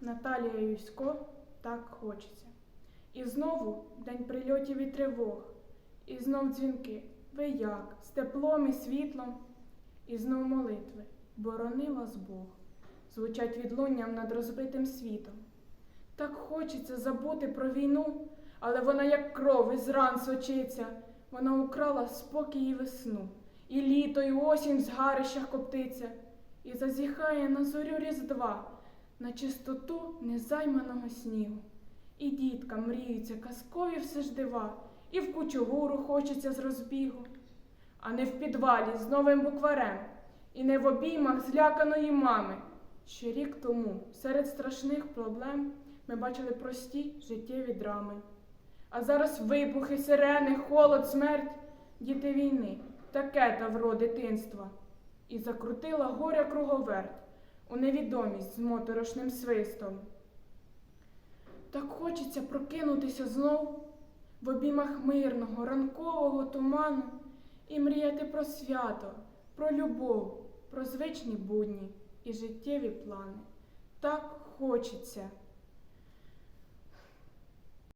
Наталія Юсько, так хочеться. І знову день прильотів і тривог, і знов дзвінки. Ви як? З теплом і світлом, і знов молитви. Борони вас Бог. Звучать відлунням над розбитим світом. Так хочеться забути про війну, але вона, як кров із ран сочиться, вона украла спокій і весну, і літо, і осінь в згарищах коптиться, і зазіхає на зорю різдва, на чистоту незайманого снігу. І діткам мріються казкові все ж дива, і в кучугуру хочеться з розбігу, а не в підвалі з новим букварем, і не в обіймах зляканої мами. Ще рік тому серед страшних проблем ми бачили прості життєві драми. А зараз вибухи, сирени, холод, смерть, діти війни, таке тавро дитинства. І закрутила горя круговерть у невідомість з моторошним свистом. Так хочеться прокинутися знов в обіймах мирного, ранкового туману і мріяти про свято, про любов, про звичні будні і життєві плани. Так хочеться.